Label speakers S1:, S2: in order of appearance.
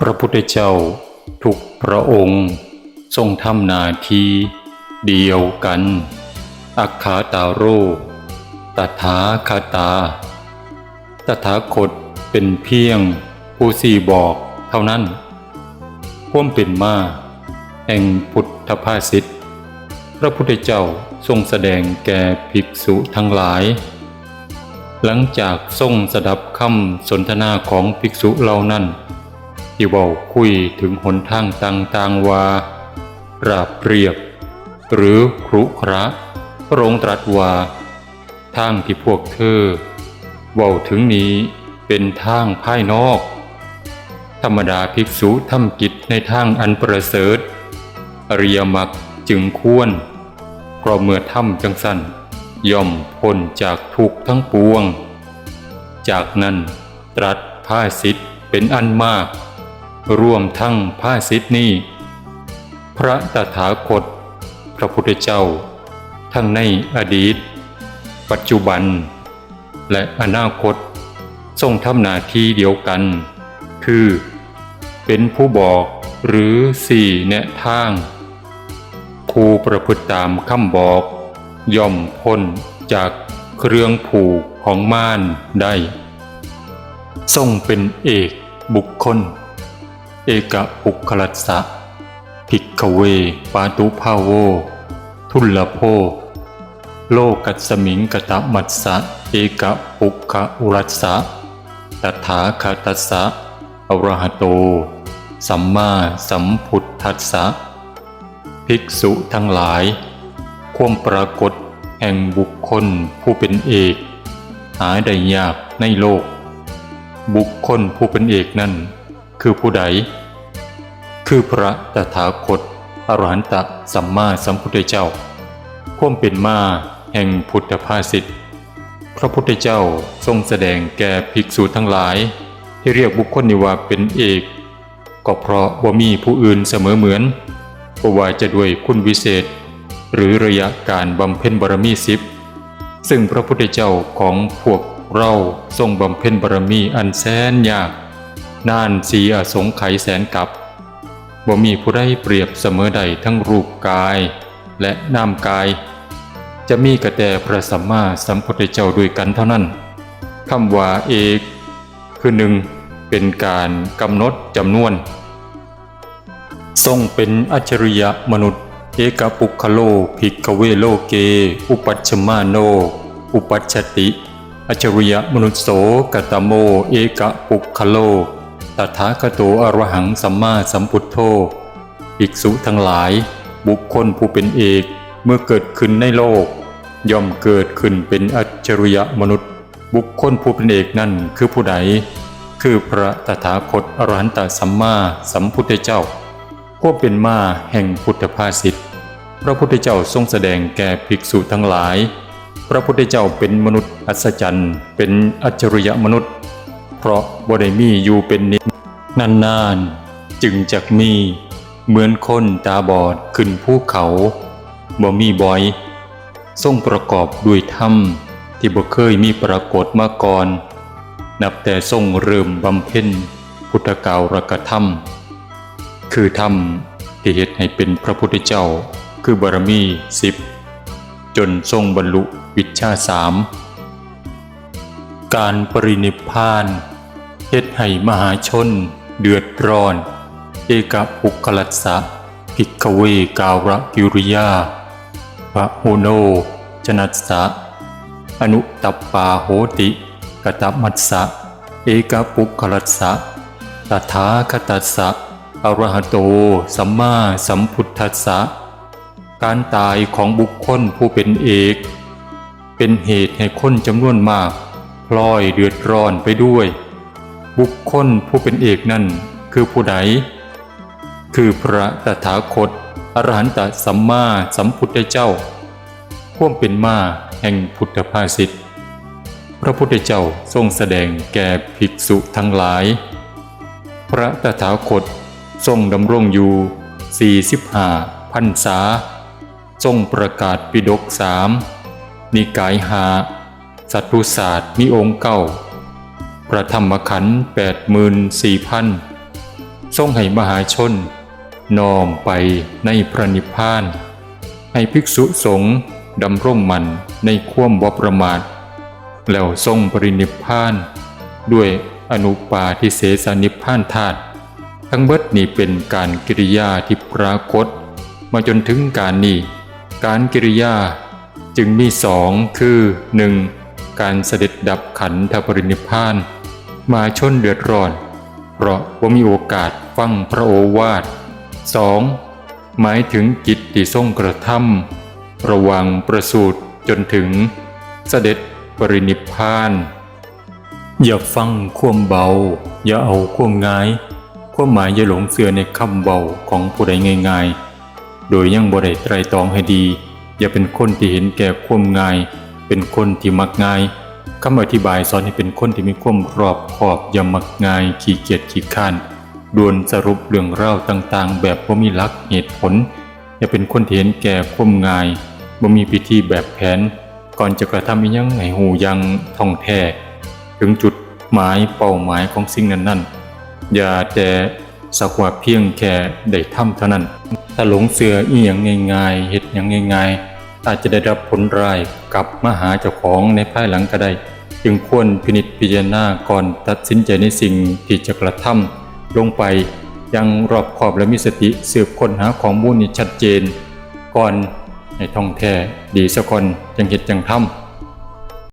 S1: พระพุทธเจ้าทุกพระองค์ทรงทำนาทีเดียวกัน อัคคาตาโร ตถาคาตา ตถาคตเป็นเพียงผู้สี่บอกเท่านั้นพ่วามเป็นมา แห่งพุทธภาษิตพระพุทธเจ้าทรงแสดงแก่ภิกษุทั้งหลาย หลังจากทรงสดับคำสนทนาของภิกษุเหล่านั้น ที่เว้าคุยถึงหนทางต่างๆว่าราบเรียบ หรือครุขระพระองค์ตรัสว่า ทางที่พวกเธอเว้าถึงนี้เป็นทางภายนอก ธรรมดาภิกษุทำกิจในทางอันประเสริฐ อริยมรรคจึงควร เพราะเมื่อทำจังสันย่อมพ้นจากทุกข์ทั้งปวง จากนั้นตรัสภาสิทธิ์เป็นอันมาก รวมทั้งภาสิทธินี้ พระตถาคต พระพุทธเจ้า ทั้งในอดีต ปัจจุบัน และอนาคต ทรงทำหน้าที่เดียวกัน คือ เป็นผู้บอกหรือสี่แนะทางผู้ประพฤติตามคำบอก ย่อมพ้นจากเครื่องผูกของม่านได้ทรงเป็นเอกบุคคล เอกปุคลัสสะภิกขเวปาตุภาโว ทุลโภ โลกัสมิงกตมัสสะเอกปุคอุรัสสะตถาคตัสสะอรหโต สัมมาสัมพุทธัสสะภิกษุทั้งหลาย ความปรากฏแห่งบุคคลผู้เป็นเอก หาได้ยากในโลก บุคคลผู้เป็นเอกนั่น คือผู้ใด คือพระตถาคตอรหันตสัมมาสัมพุทธเจ้าความเป็นมาแห่งพุทธภาษิตพระพุทธเจ้าทรงแสดงแก่ภิกษุทั้งหลาย ที่เรียกบุคคลนี้ว่าเป็นเอก ก็เพราะว่ามีผู้อื่นเสมอเหมือนบ่ว่าจะด้วยคุณวิเศษ หรือระยะการบำเพ็ญบารมีสิบซึ่งพระพุทธเจ้าของพวกเราทรงบำเพ็ญบารมีอันแสนยาก นานสีอสงไขยแสนกับบ่มีผู้ใดเปรียบเสมอใดทั้งรูปกายและนามกาย จะมีกระแต่พระสัมมาสัมพุทธเจ้าด้วยกันเท่านั้นคำว่าเอกคือหนึ่งเป็นการกำหนดจำนวน ทรงเป็นอัจฉริยะมนุษย์ เอกปุคโลภิกเวโลเก อุปัชฌมาโน อุปัชติ อัจฉริยะมนุษย์โสกตโม เอกปุคโล ตถาคตอรหังสัมมาสัมพุทโธภิกษุทั้งหลาย บุคคลผู้เป็นเอกเมื่อเกิดขึ้นในโลก ย่อมเกิดขึ้นเป็นอัจฉริยะมนุษย์ บุคคลผู้เป็นเอกนั่นคือผู้ใด คือพระตถาคตอรหันตสัมมาสัมพุทธเจ้าควบเป็นมาแห่งพุทธภาษิตพระพุทธเจ้าทรงแสดงแก่ภิกษุทั้งหลาย พระพุทธเจ้าเป็นมนุษย์อัศจรรย์ เป็นอัจฉริยะมนุษย์ เพราะบไดมีอยู่เป็นนิจนานๆ จึงจักมีเหมือนคนตาบอดขึ้นภูเขาบ่มีบ่อยทรงประกอบด้วยธรรมที่บ่เคยมีปรากฏมาก่อน นับแต่ทรงเริ่มบำเพ็ญพุทธกาลกธรรม คือธรรมที่เหตุให้เป็นพระพุทธเจ้า คือบารมีสิบจนทรงบรรลุวิชชาสามการปรินิพพาน เหตุให้มหาชน เดือดร้อน เอกปุคลัสสะภิกขเวกาวรกิริยาพระโหโน จนัสสะ อนุตัปปาโหติ กตมัสสะ เอกปุคลัสสะตถาคตัสสะอรหโต สัมมาสัมพุทธัสสะ การตายของบุคคลผู้เป็นเอก เป็นเหตุให้คนจำนวนมาก พลอยเดือดร้อนไปด้วย บุคคลผู้เป็นเอกนั่นคือผู้ใด คือพระตถาคตอรหันตสัมมาสัมพุทธเจ้าพ่วมเป็นมาแห่งพุทธภาษิตพระพุทธเจ้าทรงแสดงแก่ภิกษุทั้งหลาย พระตถาคตทรงดำรงอยู่ 45พรรษา ทรงประกาศปิฎกสามนิกายหาสัตตุศาสตร์มีองค์เก้า พระธรรมขันธ์แปดหมื่นสี่พันทรงให้มหาชน น้อมไปในพระนิพพาน ให้ภิกษุสงฆ์ดำรงมันในความบ่ประมาท แล้วทรงปรินิพพาน ด้วยอนุปาทิเสสนิพพานธาตุทั้งเบิดนี้เป็นการกิริยาที่ปรากฏ มาจนถึงการนี้การกิริยาจึงมีสองคือ 1. การเสด็จดับขันธปรินิพพาน มาชนเดือดร้อน เพราะว่ามีโอกาสฟังพระโอวาท 2. หมายถึงกิจที่ทรงกระทำระวังประสูติจนถึงเสด็จปรินิพพานอย่าฟังความเบา อย่าเอาความง่ายความหมายอย่าหลงเสือในคำเบาของผู้ใดง่ายๆ โดยยังบ่ได้ไตรตรองให้ดี อย่าเป็นคนที่เห็นแก่ความง่าย เป็นคนที่มักง่าย คำอธิบายสอนให้เป็นคนที่มีความรอบคอบย่ามักง่ายขี้เกียจขี้ข้านด่วนสรุปเรื่องเล่าต่างๆ แบบบ่มีหลักเหตุผล อย่าเป็นคนเห็นแก่ความง่ายบ่มีพิธีแบบแผน ก่อนจะกระทำอียังให้หูยังท่องแท้ถึงจุดหมายเป้าหมายของสิ่งนั้นๆ อย่าแต่สักว่าเพียงแค่ได้ทำเท่านั้น ถ้าหลงเสืออีหยังง่ายๆเฮ็ดหยังง่ายๆ อาจจะได้รับผลร้ายกับมหาเจ้าของในภายหลังก็ได้ จึงควรพินิจพิจารณาก่อนตัดสินใจในสิ่งที่จะกระทำลงไปยังรอบขอบและมีสติสืบค้นหาของมูลนี้ชัดเจน ก่อนในท่องแท้ดีสะกอนจังเหตุจังทำ